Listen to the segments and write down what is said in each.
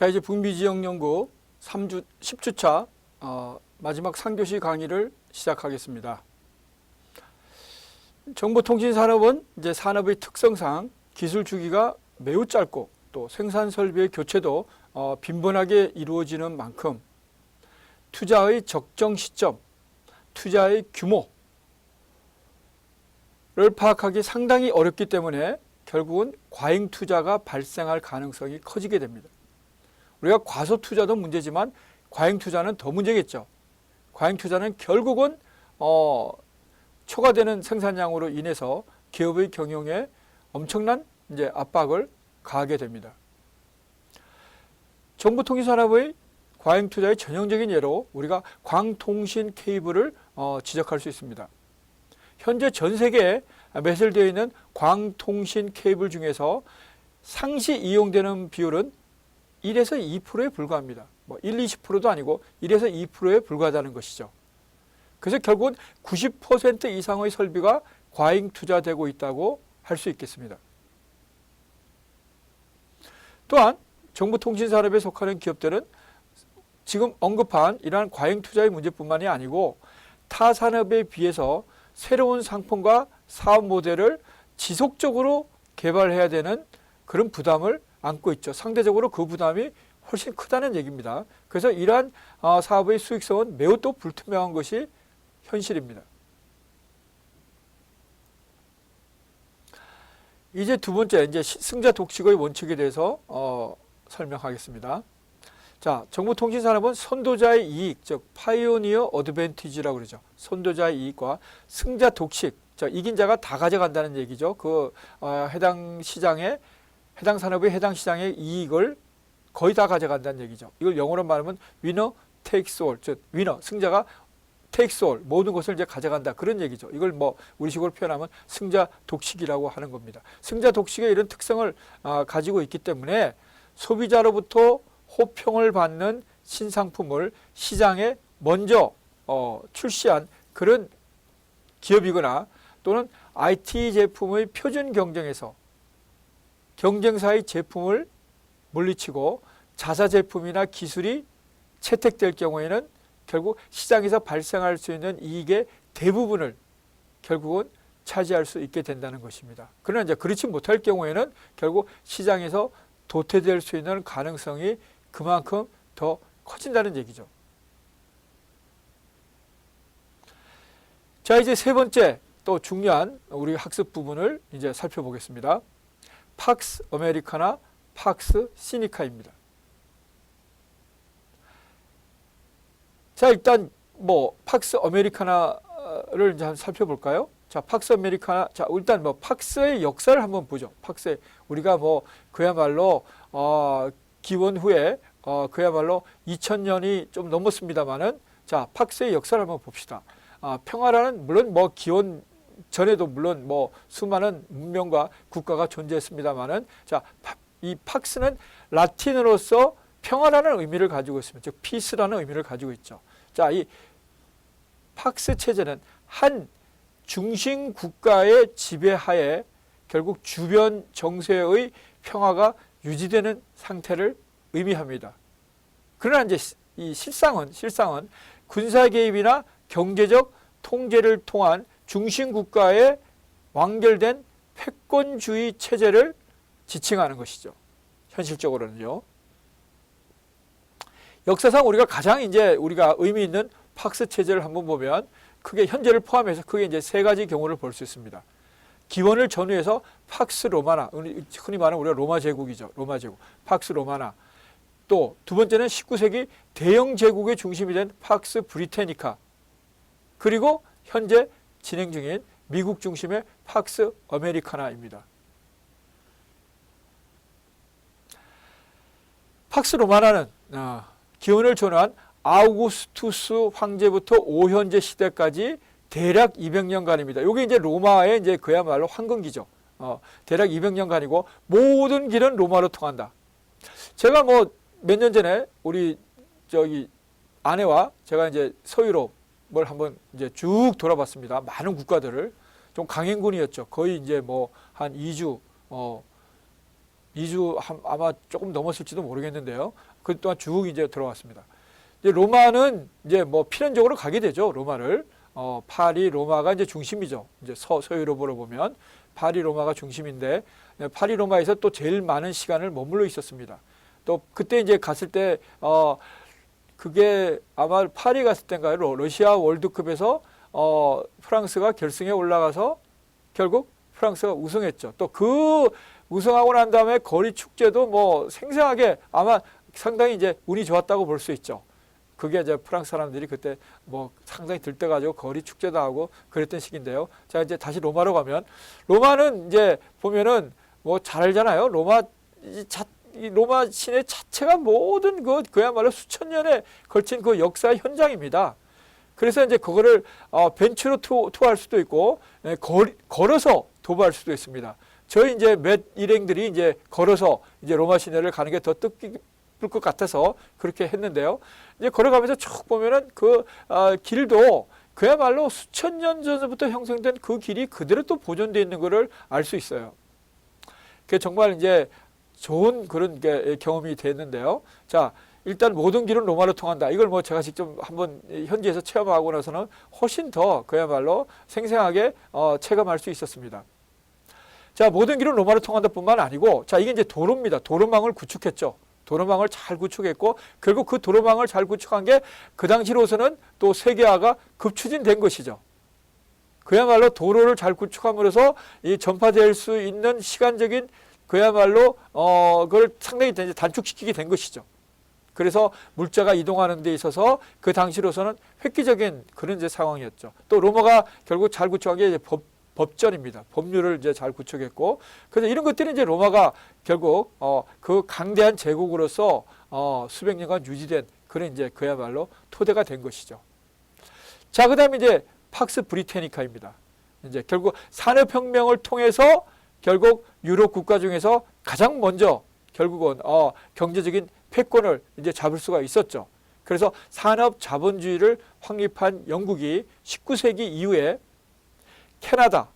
자 이제 북미 지역 연구 3주 10주차 어, 마지막 상교시 강의를 시작하겠습니다. 정보통신산업은 이제 산업의 특성상 기술 주기가 매우 짧고 또 생산 설비의 교체도 어, 빈번하게 이루어지는 만큼 투자의 적정 시점, 투자의 규모를 파악하기 상당히 어렵기 때문에 결국은 과잉 투자가 발생할 가능성이 커지게 됩니다. 우리가 과소 투자도 문제지만 과잉 투자는 더 문제겠죠. 과잉 투자는 결국은 어, 초과되는 생산량으로 인해서 기업의 경영에 엄청난 이제 압박을 가하게 됩니다. 정보통신산업의 과잉 투자의 전형적인 예로 우리가 광통신 케이블을 어, 지적할 수 있습니다. 현재 전 세계에 매설되어 있는 광통신 케이블 중에서 상시 이용되는 비율은 1에서 2%에 불과합니다. 뭐 1, 20%도 아니고 1에서 2%에 불과하다는 것이죠. 그래서 결국은 90% 이상의 설비가 과잉 투자되고 있다고 할 수 있겠습니다. 또한 정보통신산업에 속하는 기업들은 지금 언급한 이러한 과잉 투자의 문제뿐만이 아니고 타 산업에 비해서 새로운 상품과 사업 모델을 지속적으로 개발해야 되는 그런 부담을 안고 있죠. 상대적으로 그 부담이 훨씬 크다는 얘기입니다. 그래서 이러한 어, 사업의 수익성은 매우 또 불투명한 것이 현실입니다. 이제 두 번째 이제 시- 승자 독식의 원칙에 대해서 어, 설명하겠습니다. 자, 정보통신산업은 선도자의 이익, 즉 파이오니어 어드밴티지라고 그러죠. 선도자의 이익과 승자 독식, 자, 이긴 자가 다 가져간다는 얘기죠. 그 어, 해당 시장에 해당 산업의 해당 시장의 이익을 거의 다 가져간다는 얘기죠. 이걸 영어로 말하면 위너 takes all, 즉 위너 승자가 takes all 모든 것을 이제 가져간다 그런 얘기죠. 이걸 뭐 우리식으로 표현하면 승자 독식이라고 하는 겁니다. 승자 독식의 이런 특성을 아, 가지고 있기 때문에 소비자로부터 호평을 받는 신상품을 시장에 먼저 어, 출시한 그런 기업이거나 또는 IT 제품의 표준 경쟁에서 경쟁사의 제품을 물리치고 자사 제품이나 기술이 채택될 경우에는 결국 시장에서 발생할 수 있는 이익의 대부분을 결국은 차지할 수 있게 된다는 것입니다. 그러나 이제 그렇지 못할 경우에는 결국 시장에서 도태될 수 있는 가능성이 그만큼 더 커진다는 얘기죠. 자, 이제 세 번째 또 중요한 우리 학습 부분을 이제 살펴보겠습니다. 팍스 아메리카나, 팍스 시니카입니다. 자, 일단 뭐 팍스 아메리카나를 이제 한번 살펴볼까요? 자, 팍스 아메리카나. 자, 일단 뭐 팍스의 역사를 한번 보죠. 팍스의 우리가 뭐 그야말로 어 기원 후에 어 그야말로 2000년이 좀 넘었습니다만은 자, 팍스의 역사를 한번 봅시다. 아, 평화라는 물론 뭐 기원 전에도 물론 뭐 수많은 문명과 국가가 존재했습니다만은 자, 파- 이 팍스는 라틴어로서 평화라는 의미를 가지고 있습니다. 즉 피스라는 의미를 가지고 있죠. 자, 이 팍스 체제는 한 중심 국가의 지배하에 결국 주변 정세의 평화가 유지되는 상태를 의미합니다. 그러나 이제 시- 이 실상은 실상은 군사 개입이나 경제적 통제를 통한 중심 국가의 완결된 패권주의 체제를 지칭하는 것이죠. 현실적으로는요. 역사상 우리가 가장 이제 우리가 의미 있는 팍스 체제를 한번 보면 크게 현재를 포함해서 크게 이제 세 가지 경우를 볼 수 있습니다. 기원을 전후해서 팍스 로마나 흔히 말하는 우리가 로마 제국이죠. 로마 제국. 팍스 로마나. 또 두 번째는 19세기 대영 제국의 중심이 된 팍스 브리테니카. 그리고 현재 진행 중인 미국 중심의 팍스 아메리카나입니다. 팍스 로마나는 아, 기원을 전후한 아우구스투스 황제부터 오현제 시대까지 대략 200년간입니다. 이게 이제 로마의 이제 그야말로 황금기죠. 어, 대략 200년간이고 모든 길은 로마로 통한다. 제가 뭐 몇 년 전에 우리 저기 아내와 제가 이제 서유럽 을 한번 이제 쭉 돌아봤습니다. 많은 국가들을 좀 강행군이었죠. 거의 이제 뭐 한 2주 어 2주 한- 아마 조금 넘었을지도 모르겠는데요. 그 동안 쭉 이제 들어왔습니다. 이제 로마는 이제 뭐 필연적으로 가게 되죠. 로마를 어, 파리 로마가 이제 중심이죠. 이제 서 서유럽으로 보면 파리 로마가 중심인데 네, 파리 로마에서 또 제일 많은 시간을 머물러 있었습니다. 또 그때 이제 갔을 때 어, 그게 아마 파리 갔을 때인가요? 러- 러시아 월드컵에서 어, 프랑스가 결승에 올라가서 결국 프랑스가 우승했죠. 또 그 우승하고 난 다음에 거리 축제도 뭐 생생하게 아마 상당히 이제 운이 좋았다고 볼 수 있죠. 그게 이제 프랑스 사람들이 그때 뭐 상당히 들떠가지고 거리 축제도 하고 그랬던 시기인데요. 자 이제 다시 로마로 가면 로마는 이제 보면은 뭐 잘 알잖아요. 로마 이 자, 이 로마 시내 자체가 모든 그 그야말로 수천 년에 걸친 그 역사의 현장입니다. 그래서 이제 그거를 어, 벤츠로 투, 투어할 수도 있고 예, 걸, 걸어서 도보할 수도 있습니다. 저희 이제 몇 일행들이 이제 걸어서 이제 로마 시내를 가는 게 더 뜻깊을 것 같아서 그렇게 했는데요. 이제 걸어가면서 쭉 보면은 그 어, 길도 그야말로 수천 년 전부터 형성된 그 길이 그대로 또 보존되어 있는 것을 알 수 있어요. 그 정말 이제 좋은 그런 게 경험이 됐는데요. 자, 일단 모든 길은 로마로 통한다. 이걸 뭐 제가 직접 한번 현지에서 체험하고 나서는 훨씬 더 그야말로 생생하게 어, 체감할 수 있었습니다. 자, 모든 길은 로마로 통한다 뿐만 아니고, 자, 이게 이제 도로입니다. 도로망을 구축했죠. 도로망을 잘 구축했고, 결국 그 도로망을 잘 구축한 게 그 당시로서는 또 세계화가 급추진된 것이죠. 그야말로 도로를 잘 구축함으로써 이 전파될 수 있는 시간적인 그야말로 어 그걸 상당히 이제 단축시키게 된 것이죠. 그래서 물자가 이동하는 데 있어서 그 당시로서는 획기적인 그런 이제 상황이었죠. 또 로마가 결국 잘 구축한 게 이제 법, 법전입니다. 법률을 이제 잘 구축했고, 그래서 이런 것들이 이제 로마가 결국 어, 그 강대한 제국으로서 어, 수백 년간 유지된 그런 이제 그야말로 토대가 된 것이죠. 자, 그다음에 이제 팍스 브리테니카입니다. 이제 결국 산업혁명을 통해서 결국 유럽 국가 중에서 가장 먼저 결국은 어, 경제적인 패권을 이제 잡을 수가 있었죠. 그래서 산업 자본주의를 확립한 영국이 19세기 이후에 캐나다,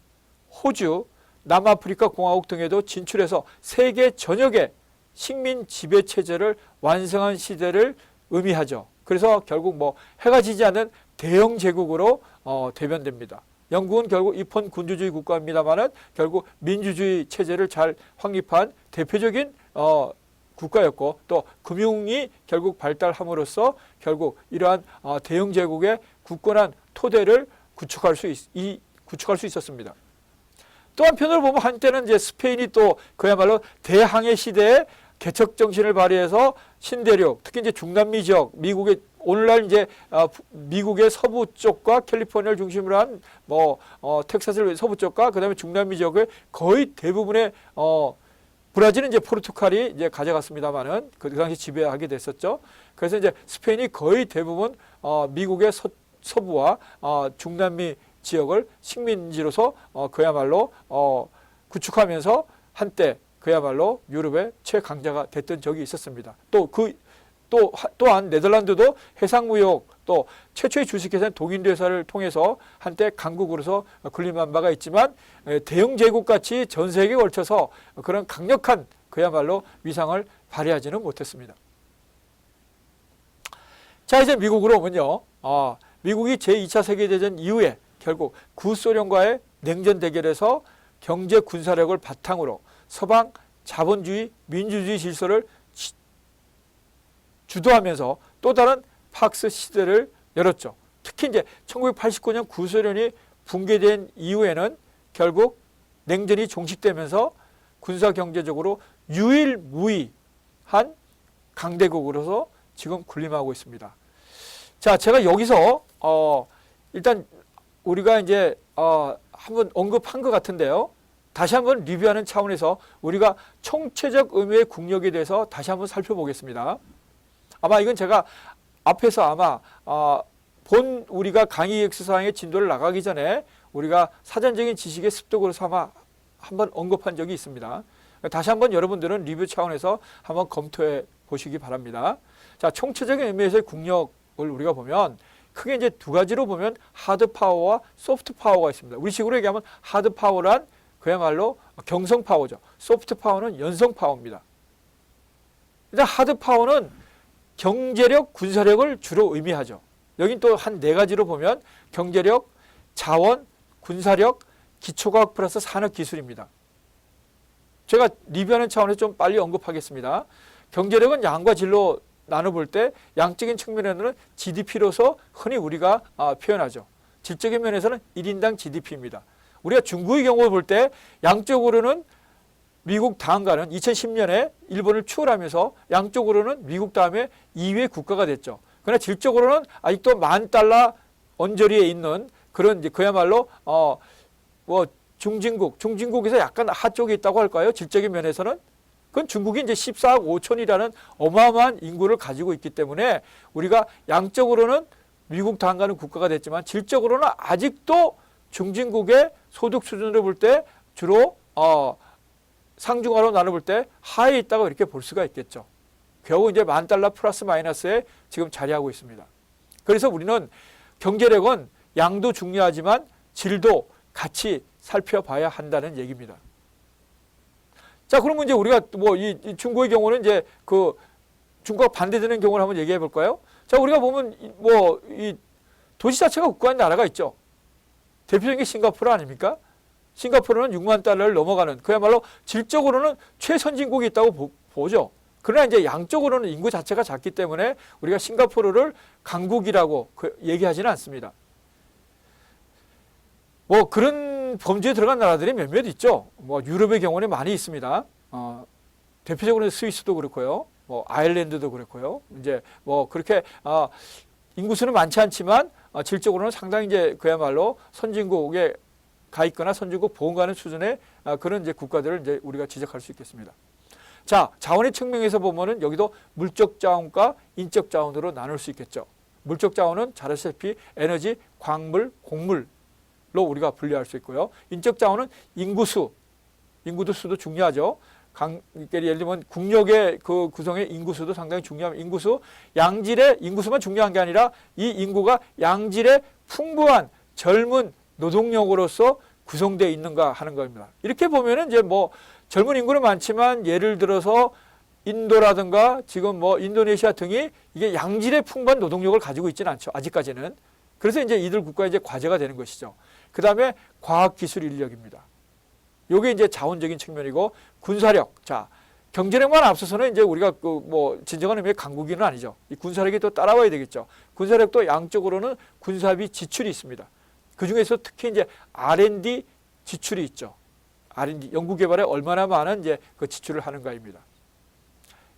호주, 남아프리카 공화국 등에도 진출해서 세계 전역의 식민 지배 체제를 완성한 시대를 의미하죠. 그래서 결국 뭐 해가 지지 않는 대영 제국으로 어, 대변됩니다. 영국은 결국 입헌 군주주의 국가입니다만은 결국 민주주의 체제를 잘 확립한 대표적인 어, 국가였고 또 금융이 결국 발달함으로써 결국 이러한 어, 대영 제국의 굳건한 토대를 구축할 수 있, 이, 구축할 수 있었습니다. 또 한편으로 보면 한때는 이제 스페인이 또 그야말로 대항해 시대에 개척 정신을 발휘해서 신대륙, 특히 이제 중남미 지역, 미국의 오늘날 이제 어, 미국의 서부 쪽과 캘리포니아를 중심으로 한 뭐 어, 텍사스 서부 쪽과 그다음에 중남미 지역의 거의 대부분의 어, 브라질은 이제 포르투갈이 이제 가져갔습니다만은 그 당시 지배하게 됐었죠. 그래서 이제 스페인이 거의 대부분 어, 미국의 서, 서부와 어, 중남미 지역을 식민지로서 어, 그야말로 어, 구축하면서 한때 그야말로 유럽의 최강자가 됐던 적이 있었습니다. 또 그 또 또한 네덜란드도 해상무역 또 최초의 주식회사인 동인대사를 통해서 한때 강국으로서 군림한 바가 있지만 에, 대영 제국 같이 전 세계에 걸쳐서 그런 강력한 그야말로 위상을 발휘하지는 못했습니다. 자 이제 미국으로 오면요. 아, 미국이 제2차 세계대전 이후에 결국 구소련과의 냉전 대결에서 경제 군사력을 바탕으로 서방 자본주의 민주주의 질서를 지- 주도하면서 또 다른 팍스 시대를 열었죠. 특히 이제 1989년 구소련이 붕괴된 이후에는 결국 냉전이 종식되면서 군사 경제적으로 유일무이한 강대국으로서 지금 군림하고 있습니다. 자, 제가 여기서 어 일단 우리가 이제 어 한번 언급한 것 같은데요. 다시 한번 리뷰하는 차원에서 우리가 총체적 의미의 국력에 대해서 다시 한번 살펴보겠습니다. 아마 이건 제가 앞에서 아마 어, 본 우리가 강의 엑스사항의 진도를 나가기 전에 우리가 사전적인 지식의 습득으로서 아마 한번 언급한 적이 있습니다. 다시 한번 여러분들은 리뷰 차원에서 한번 검토해 보시기 바랍니다. 자, 총체적인 의미에서의 국력을 우리가 보면 크게 이제 두 가지로 보면 하드 파워와 소프트 파워가 있습니다. 우리 식으로 얘기하면 하드 파워란 그야말로 경성 파워죠. 소프트 파워는 연성 파워입니다. 일단 하드 파워는 경제력, 군사력을 주로 의미하죠. 여긴 또 한 네 가지로 보면 경제력, 자원, 군사력, 기초과학 플러스 산업기술입니다. 제가 리뷰하는 차원에서 좀 빨리 언급하겠습니다. 경제력은 양과 질로 나눠볼 때 양적인 측면에서는 GDP로서 흔히 우리가 아, 표현하죠. 질적인 면에서는 1인당 GDP입니다. 우리가 중국의 경우를 볼때 양적으로는 미국 다음가는 2010년에 일본을 추월하면서 양적으로는 미국 다음에 2위 국가가 됐죠. 그러나 질적으로는 아직도 만 달러 언저리에 있는 그런 이제 그야말로 어 뭐 중진국, 중진국에서 약간 하쪽에 있다고 할까요? 질적인 면에서는 그건 중국이 이제 14억 5천이라는 어마어마한 인구를 가지고 있기 때문에 우리가 양적으로는 미국 다음가는 국가가 됐지만 질적으로는 아직도 중진국의 소득 수준으로 볼 때 주로 어 상중하로 나눠볼 때 하에 있다고 이렇게 볼 수가 있겠죠. 겨우 이제 만 달러 플러스 마이너스에 지금 자리하고 있습니다. 그래서 우리는 경제력은 양도 중요하지만 질도 같이 살펴봐야 한다는 얘기입니다. 자, 그러면 이제 우리가 뭐 이 중국의 경우는 이제 그 중국과 반대되는 경우를 한번 얘기해 볼까요? 자, 우리가 보면 뭐 이 도시 자체가 국가인 나라가 있죠. 대표적인 게 싱가포르 아닙니까? 싱가포르는 6만 달러를 넘어가는 그야말로 질적으로는 최선진국이 있다고 보, 보죠. 그러나 이제 양적으로는 인구 자체가 작기 때문에 우리가 싱가포르를 강국이라고 그 얘기하지는 않습니다. 뭐 그런 범죄에 들어간 나라들이 몇몇 있죠. 뭐 유럽의 경우는 많이 있습니다. 어, 대표적으로 스위스도 그렇고요. 뭐 아일랜드도 그렇고요. 이제 뭐 그렇게 어, 인구수는 많지 않지만 어, 질적으로는 상당히 이제 그야말로 선진국에 가 있거나 선진국 보험가는 수준의 어, 그런 이제 국가들을 이제 우리가 지적할 수 있겠습니다. 자, 자원의 측면에서 보면은 여기도 물적 자원과 인적 자원으로 나눌 수 있겠죠. 물적 자원은 잘 아시다시피 에너지, 광물, 곡물, 로 우리가 분류할 수 있고요. 인적 자원은 인구수, 인구도 수도 중요하죠. 강, 예를 들면 국력의 그 구성의 인구수도 상당히 중요합니다. 인구수, 양질의 인구수만 중요한 게 아니라 이 인구가 양질의 풍부한 젊은 노동력으로서 구성되어 있는가 하는 겁니다. 이렇게 보면은 이제 뭐 젊은 인구는 많지만 예를 들어서 인도라든가 지금 뭐 인도네시아 등이 이게 양질의 풍부한 노동력을 가지고 있지는 않죠. 아직까지는. 그래서 이제 이들 국가의 이제 과제가 되는 것이죠. 그 다음에 과학기술 인력입니다. 요게 이제 자원적인 측면이고 군사력. 자, 경제력만 앞서서는 이제 우리가 그 뭐 진정한 의미의 강국인은 아니죠. 이 군사력이 또 따라와야 되겠죠. 군사력도 양적으로는 군사비 지출이 있습니다. 그 중에서 특히 이제 R&D 지출이 있죠. R&D 연구 개발에 얼마나 많은 이제 그 지출을 하는가입니다.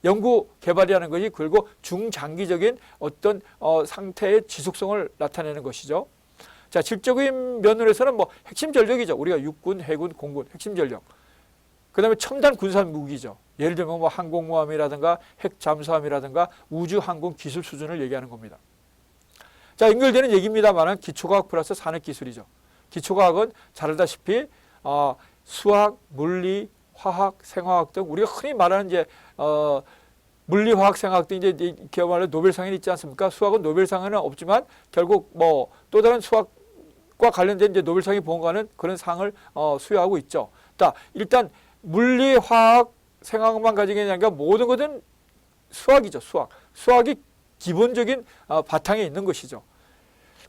연구 개발이라는 것이 그리고 중장기적인 어떤 어, 상태의 지속성을 나타내는 것이죠. 자, 질적인 면으로서는 뭐 핵심 전력이죠. 우리가 육군, 해군, 공군 핵심 전력. 그다음에 첨단 군사 무기죠. 예를 들면 뭐 항공모함이라든가 핵 잠수함이라든가 우주 항공 기술 수준을 얘기하는 겁니다. 자, 연결되는 얘기입니다만은 기초과학 플러스 산업 기술이죠. 기초과학은 잘 알다시피 어, 수학, 물리, 화학, 생화학 등 우리가 흔히 말하는 이제 어, 물리, 화학, 생화학 등 이제 그야말로 노벨상이 있지 않습니까? 수학은 노벨상에는 없지만 결국 뭐 또 다른 수학 과 관련된 이제 노벨상이 보험가는 그런 상을 어, 수여하고 있죠. 자, 일단 물리, 화학, 생화학만 가지고 있는 게 모든 것은 수학이죠. 수학. 수학이 기본적인 어, 바탕에 있는 것이죠.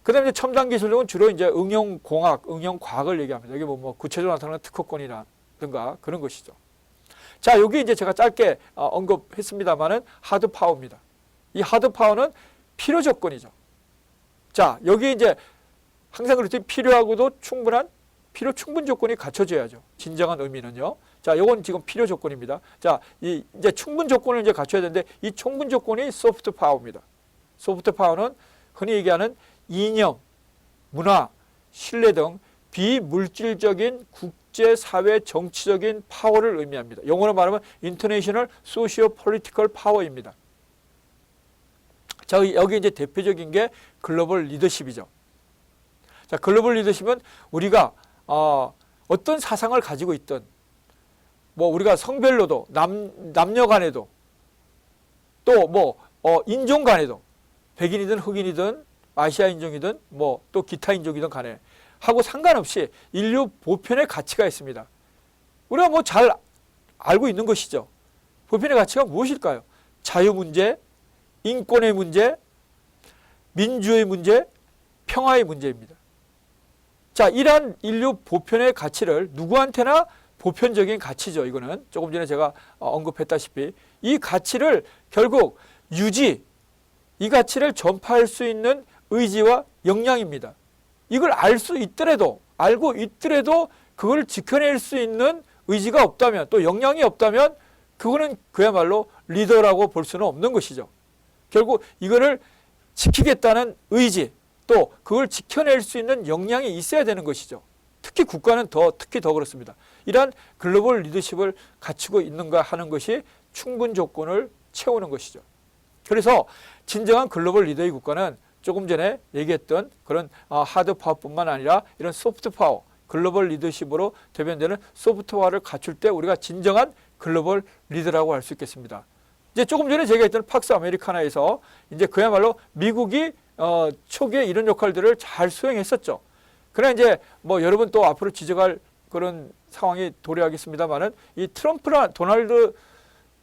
그 다음에 첨단 기술력은 주로 이제 응용 공학, 응용 과학을 얘기합니다. 이게 뭐, 뭐 구체적으로 나타나는 특허권이라든가 그런 것이죠. 자, 여기 이제 제가 짧게 어, 언급했습니다만은 하드 파워입니다. 이 하드 파워는 필요 조건이죠. 자, 여기 이제 항상 그렇듯 필요하고도 충분한 필요 충분 조건이 갖춰져야죠. 진정한 의미는요. 자, 요건 지금 필요 조건입니다. 자, 이 이제 충분 조건을 이제 갖춰야 되는데 이 충분 조건이 소프트 파워입니다. 소프트 파워는 흔히 얘기하는 이념, 문화, 신뢰 등 비물질적인 국제 사회 정치적인 파워를 의미합니다. 영어로 말하면 인터내셔널 소시오 폴리티컬 파워입니다. 자, 여기 이제 대표적인 게 글로벌 리더십이죠. 자, 글로벌 리더십은 우리가 어, 어떤 사상을 가지고 있든 뭐 우리가 성별로도 남 남녀 간에도 또뭐 어, 인종 간에도 백인이든 흑인이든 아시아 인종이든 뭐 또 기타 인종이든 간에 하고 상관없이 인류 보편의 가치가 있습니다. 우리가 뭐 잘 알고 있는 것이죠. 보편의 가치가 무엇일까요? 자유 문제, 인권의 문제, 민주의 문제, 평화의 문제입니다. 자, 이러한 인류 보편의 가치를 누구한테나 보편적인 가치죠. 이거는 조금 전에 제가 어, 언급했다시피 이 가치를 결국 유지, 이 가치를 전파할 수 있는 의지와 역량입니다. 이걸 알 수 있더라도 알고 있더라도 그걸 지켜낼 수 있는 의지가 없다면 또 역량이 없다면 그거는 그야말로 리더라고 볼 수는 없는 것이죠. 결국 이거를 지키겠다는 의지 또 그걸 지켜낼 수 있는 역량이 있어야 되는 것이죠. 특히 국가는 더 특히 더 그렇습니다. 이러한 글로벌 리더십을 갖추고 있는가 하는 것이 충분 조건을 채우는 것이죠. 그래서 진정한 글로벌 리더의 국가는 조금 전에 얘기했던 그런 아, 하드 파워뿐만 아니라 이런 소프트 파워, 글로벌 리더십으로 대변되는 소프트 파워를 갖출 때 우리가 진정한 글로벌 리더라고 할 수 있겠습니다. 이제 조금 전에 제가 했던 팍스 아메리카나에서 이제 그야말로 미국이 어, 초기에 이런 역할들을 잘 수행했었죠. 그러나 이제 뭐 여러분 또 앞으로 지적할 그런 상황이 도래하겠습니다만은 이 트럼프란 도널드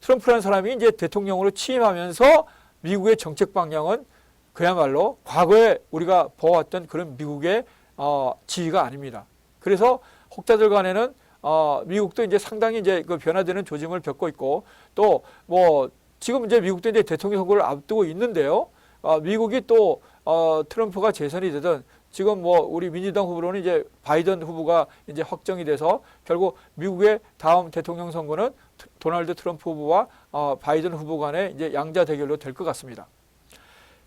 트럼프라는 사람이 이제 대통령으로 취임하면서 미국의 정책 방향은 그야말로 과거에 우리가 보아왔던 그런 미국의 어, 지위가 아닙니다. 그래서 혹자들 간에는 어, 미국도 이제 상당히 이제 그 변화되는 조짐을 겪고 있고 또 뭐 지금 이제 미국도 이제 대통령 선거를 앞두고 있는데요. 어, 미국이 또 어, 트럼프가 재선이 되든 지금 뭐 우리 민주당 후보로는 이제 바이든 후보가 이제 확정이 돼서 결국 미국의 다음 대통령 선거는 트- 도널드 트럼프 후보와 어, 바이든 후보 간의 이제 양자 대결로 될 것 같습니다.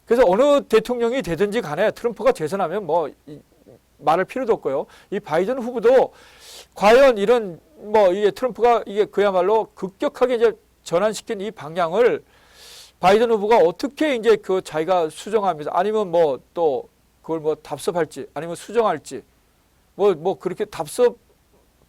그래서 어느 대통령이 되든지 간에 트럼프가 재선하면 뭐 이- 말할 필요도 없고요. 이 바이든 후보도 과연 이런 뭐 이게 트럼프가 이게 그야말로 급격하게 이제 전환시킨 이 방향을 바이든 후보가 어떻게 이제 그 자기가 수정하면서 아니면 뭐 또 그걸 뭐 답습할지 아니면 수정할지 뭐 뭐 그렇게 답습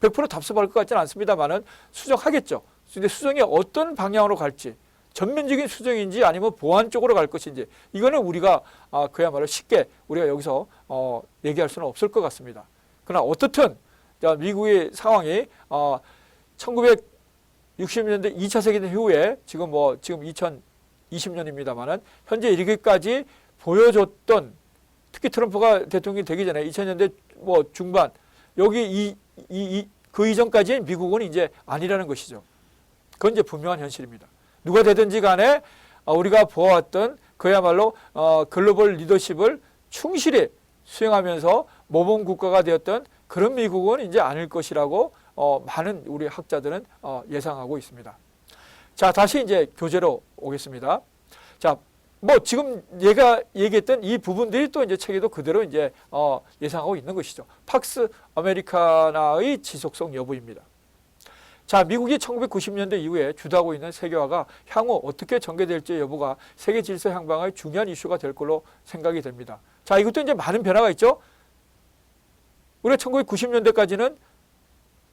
100% 답습할 것 같지는 않습니다만은 수정하겠죠. 근데 수정이 어떤 방향으로 갈지 전면적인 수정인지 아니면 보완 쪽으로 갈 것인지 이거는 우리가 아, 그야말로 쉽게 우리가 여기서 어, 얘기할 수는 없을 것 같습니다. 그러나 어떻든 자, 미국의 상황이 어, 1960년대 2차 세계대전 이후에 지금 뭐 지금 2020년입니다만은 현재 이르기까지 보여줬던 특히 트럼프가 대통령이 되기 전에 2000년대 뭐 중반 여기 이, 이, 이, 그 이전까지는 미국은 이제 아니라는 것이죠. 그건 이제 분명한 현실입니다. 누가 되든지 간에 어, 우리가 보아왔던 그야말로 어, 글로벌 리더십을 충실히 수행하면서 모범 국가가 되었던 그런 미국은 이제 아닐 것이라고 어, 많은 우리 학자들은 어, 예상하고 있습니다. 자, 다시 이제 교재로 오겠습니다. 자, 뭐 지금 얘가 얘기했던 이 부분들이 또 이제 책에도 그대로 이제 어, 예상하고 있는 것이죠. 팍스 아메리카나의 지속성 여부입니다. 자, 미국이 1990년대 이후에 주도하고 있는 세계화가 향후 어떻게 전개될지 여부가 세계 질서 향방의 중요한 이슈가 될 걸로 생각이 됩니다. 자, 이것도 이제 많은 변화가 있죠. 우리가 1990년대까지는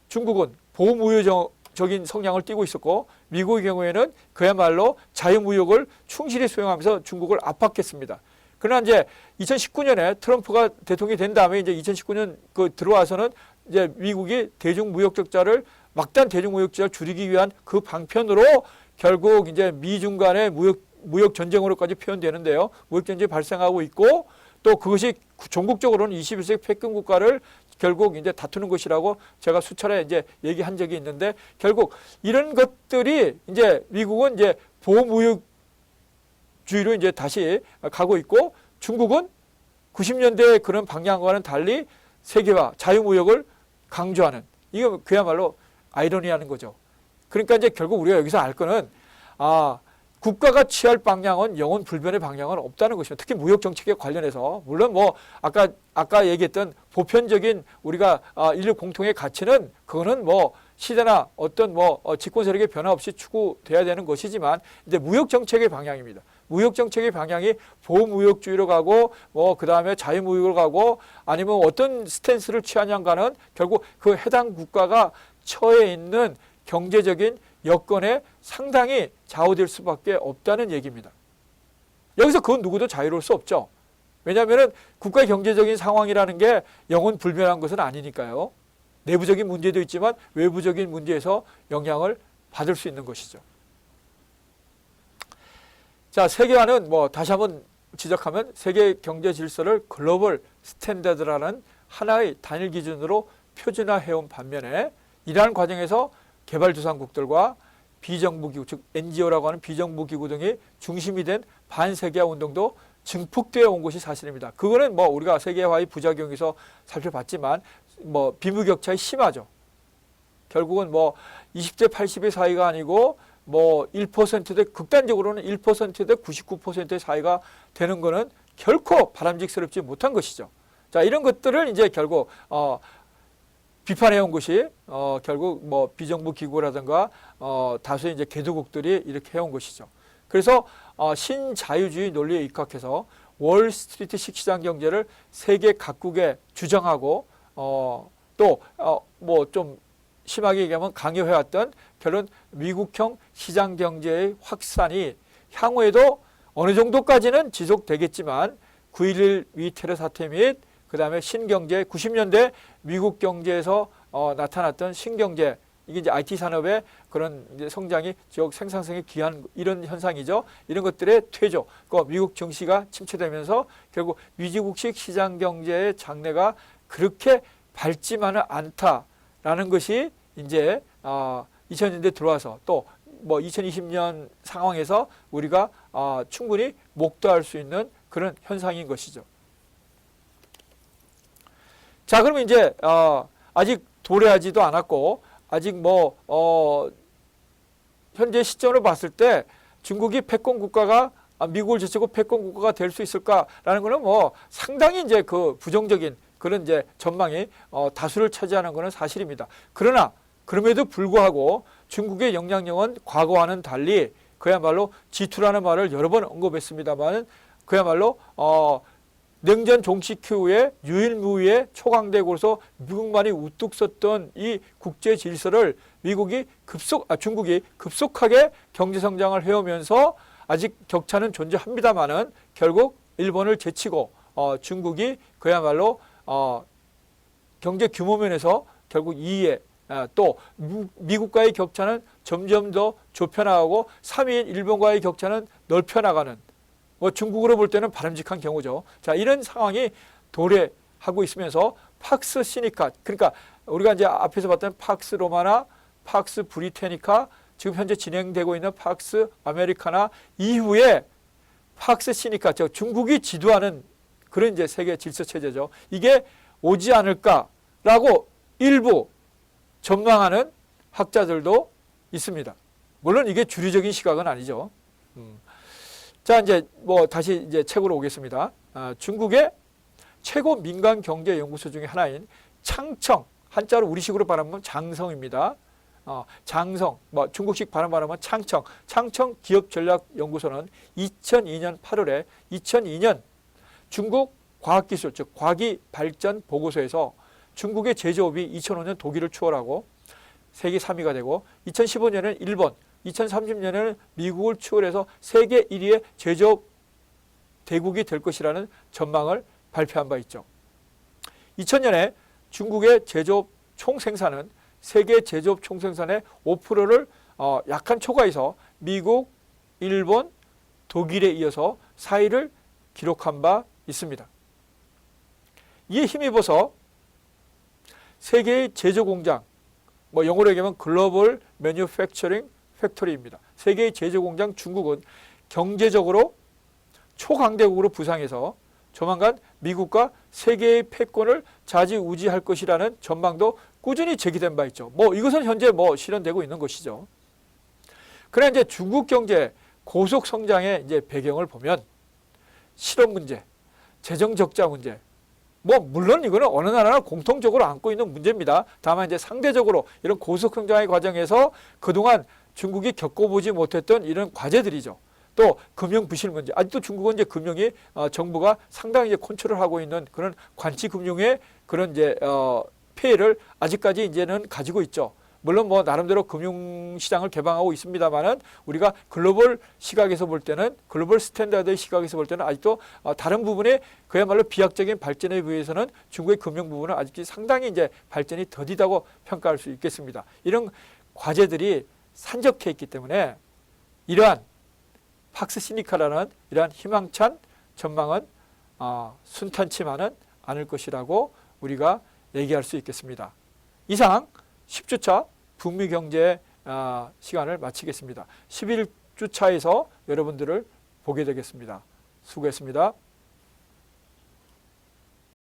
중국은 보호무효 적인 성향을 띠고 있었고 미국의 경우에는 그야말로 자유무역을 충실히 수행하면서 중국을 압박했습니다. 그러나 이제 2019년에 트럼프가 대통령이 된 다음에 이제 2019년 그 들어와서는 이제 미국이 대중무역 적자를 막단 대중무역 적자를 줄이기 위한 그 방편으로 결국 이제 미중 간의 무역 무역 전쟁으로까지 표현되는데요. 무역 전쟁이 발생하고 있고 또 그것이 전국적으로는 21세기 패권 국가를 결국 이제 다투는 것이라고 제가 수차례 이제 얘기한 적이 있는데 결국 이런 것들이 이제 미국은 이제 보호무역주의로 이제 다시 가고 있고 중국은 90년대 그런 방향과는 달리 세계화, 자유무역을 강조하는 이거 그야말로 아이러니하는 거죠. 그러니까 이제 결국 우리가 여기서 알 거는 아 국가가 취할 방향은 영원 불변의 방향은 없다는 것이죠. 특히 무역 정책에 관련해서 물론 뭐 아까 아까 얘기했던 보편적인 우리가 아, 인류 공통의 가치는 그거는 뭐 시대나 어떤 뭐 어, 집권 세력의 변화 없이 추구돼야 되는 것이지만 이제 무역 정책의 방향입니다. 무역 정책의 방향이 보호무역주의로 가고 뭐 그다음에 자유무역으로 가고 아니면 어떤 스탠스를 취하냐가는 결국 그 해당 국가가 처해 있는 경제적인 여건에 상당히 좌우될 수밖에 없다는 얘기입니다. 여기서 그건 누구도 자유로울 수 없죠. 왜냐하면 국가의 경제적인 상황이라는 게 영원 불변한 것은 아니니까요. 내부적인 문제도 있지만 외부적인 문제에서 영향을 받을 수 있는 것이죠. 자, 세계화는 뭐 다시 한번 지적하면 세계 경제 질서를 글로벌 스탠다드라는 하나의 단일 기준으로 표준화해온 반면에 이러한 과정에서 개발도상국들과 비정부 기구, 즉 NGO라고 하는 비정부 기구 등이 중심이 된 반세계화 운동도 증폭되어 온 것이 사실입니다. 그거는 뭐 우리가 세계화의 부작용에서 살펴봤지만 뭐 빈부격차가 심하죠. 결국은 뭐 20대 80의 사이가 아니고 뭐 1%대 극단적으로는 1%대 99%의 사이가 되는 거는 결코 바람직스럽지 못한 것이죠. 자, 이런 것들을 이제 결국 어 비판해 온 것이 어 결국 뭐 비정부 기구라든가 어 다수의 이제 개도국들이 이렇게 해온 것이죠. 그래서 어 신자유주의 논리에 입각해서 월스트리트식 시장 경제를 세계 각국에 주장하고 어 어또뭐 좀 심하게 얘기하면 강요해왔던 결론 미국형 시장 경제의 확산이 향후에도 어느 정도까지는 지속되겠지만 9.11 위테러 사태 및 그 다음에 신경제 90년대 미국 경제에서 어, 나타났던 신경제 이게 이제 IT 산업의 그런 성장이 지역 생산성이 귀한 이런 현상이죠. 이런 것들의 퇴조, 그 미국 증시가 침체되면서 결국 미지국식 시장 경제의 장래가 그렇게 밝지만은 않다라는 것이 이제 어, 2000년대 들어와서 또 뭐 2020년 상황에서 우리가 어, 충분히 목도할 수 있는 그런 현상인 것이죠. 자, 그러면 이제 어, 아직 도래하지도 않았고 아직 뭐 어, 현재 시점으로 봤을 때 중국이 패권 국가가 아, 미국을 제치고 패권 국가가 될 수 있을까라는 거는 뭐 상당히 이제 그 부정적인 그런 이제 전망이 어, 다수를 차지하는 것은 사실입니다. 그러나 그럼에도 불구하고 중국의 영향력은 과거와는 달리 그야말로 G2라는 말을 여러 번 언급했습니다만 그야말로 어, 냉전 종식 이후에 유일무이의 초강대국으로서 미국만이 우뚝 섰던 이 국제 질서를 미국이 급속, 아, 중국이 급속하게 경제 성장을 해오면서 아직 격차는 존재합니다만은 결국 일본을 제치고 어, 중국이 그야말로 어, 경제 규모 면에서 결국 2위에 아, 또 미국과의 격차는 점점 더 좁혀나가고 3위인 일본과의 격차는 넓혀나가는 뭐 중국으로 볼 때는 바람직한 경우죠. 자 이런 상황이 도래하고 있으면서 팍스 시니카 그러니까 우리가 이제 앞에서 봤던 팍스 로마나 팍스 브리테니카 지금 현재 진행되고 있는 팍스 아메리카나 이후에 팍스 시니카 즉 중국이 지도하는 그런 이제 세계 질서 체제죠. 이게 오지 않을까라고 일부 전망하는 학자들도 있습니다. 물론 이게 주류적인 시각은 아니죠. 음. 자, 이제 뭐 다시 이제 책으로 오겠습니다. 아, 중국의 최고 민간 경제 연구소 중에 하나인 창청 한자로 우리식으로 발음하면 장성입니다. 어, 장성, 뭐 중국식 발음 발음은 창청, 창청 기업 전략 연구소는 2002년 8월에 2002년 중국 과학기술 즉 과기 발전 보고서에서 중국의 제조업이 2005년 독일을 추월하고 세계 3위가 되고 2015년에는 일본, 2030년에는 미국을 추월해서 세계 1위의 제조업 대국이 될 것이라는 전망을 발표한 바 있죠. 2000년에 중국의 제조업 총생산은 세계 제조업 총생산의 5%를 어, 약한 초과해서 미국, 일본, 독일에 이어서 4위를 기록한 바 있습니다. 이에 힘입어서 세계의 제조 공장, 뭐 영어로 얘기하면 글로벌 매뉴팩처링 팩토리입니다. 세계의 제조 공장 중국은 경제적으로 초강대국으로 부상해서 조만간 미국과 세계의 패권을 좌지우지할 것이라는 전망도 꾸준히 제기된 바 있죠. 뭐 이것은 현재 뭐 실현되고 있는 것이죠. 그러나 이제 중국 경제 고속 성장의 이제 배경을 보면 실업 문제, 재정 적자 문제, 뭐 물론 이거는 어느 나라나 공통적으로 안고 있는 문제입니다. 다만 이제 상대적으로 이런 고속 성장의 과정에서 그동안 중국이 겪어보지 못했던 이런 과제들이죠. 또 금융 부실 문제. 아직도 중국은 이제 금융이 어, 정부가 상당히 이제 컨트롤 하고 있는 그런 관치 금융의 그런 이제 어, 폐해를 아직까지 이제는 가지고 있죠. 물론 뭐 나름대로 금융 시장을 개방하고 있습니다만은 우리가 글로벌 시각에서 볼 때는 글로벌 스탠다드의 시각에서 볼 때는 아직도 어, 다른 부분에 그야말로 비약적인 발전에 비해서는 중국의 금융 부분은 아직 상당히 이제 발전이 더디다고 평가할 수 있겠습니다. 이런 과제들이 산적해 있기 때문에 이러한 팍스 시니카라는 이러한 희망찬 전망은 어, 순탄치만은 않을 것이라고 우리가 얘기할 수 있겠습니다. 이상 10주차 북미 경제 아, 시간을 마치겠습니다. 11주차에서 여러분들을 보게 되겠습니다. 수고했습니다.